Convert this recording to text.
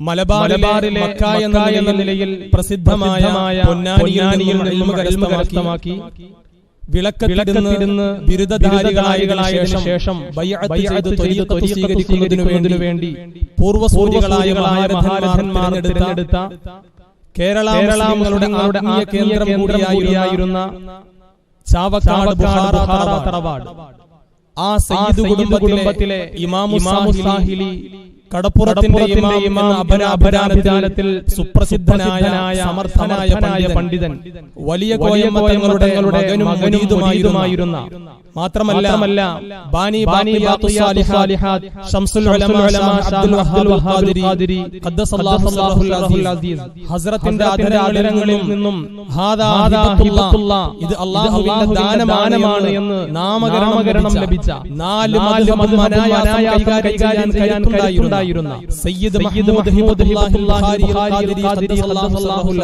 മലബാറിലെ എന്ന നിലയിൽ പ്രസിദ്ധമായ പൊന്നാനിയിൽ നിന്ന് കരസ്ഥമാക്കി വിളക്കത്തിരുന്ന് ബിരുദധാരികളായ ശേഷം സ്വീകരിക്കുന്നതിനു വേണ്ടി പൂർവസൂരികളായ മഹാരഥന്മാർ തിരഞ്ഞെടുത്ത കേരള കേരളങ്ങളുടെ കേന്ദ്രം കൂടിയായിരുന്ന ചാവക്കാട് തറവാട്. ആ സയ്യിദ് കുടുംബത്തിലെ ഇമാമു സാഹിലി കടപ്പുറത്തിന്റെ ഇമാം അപരാപരാധികാലത്തിൽ സുപ്രസിദ്ധനായ സമർത്ഥനായ പണ്ഡിതൻ വലിയ കോയമ്മങ്ങളുടെ മകനും മകനുമായിരുന്ന മാത്രമല്ല ബാനി ബാനി ഷംസുൽ അബ്ദുൽ ഹസ്രത്തിന്റെ ആദരങ്ങളിൽ നിന്നും ഇത് എന്ന് നാമകരണം ലഭിച്ച നാല് കൈകാര്യം ചെയ്യാൻ സയ്യിദ് മുഹമ്മദ് ഹിബത്തുല്ലാഹി ഖാദിരി അല്ലാഹുൽ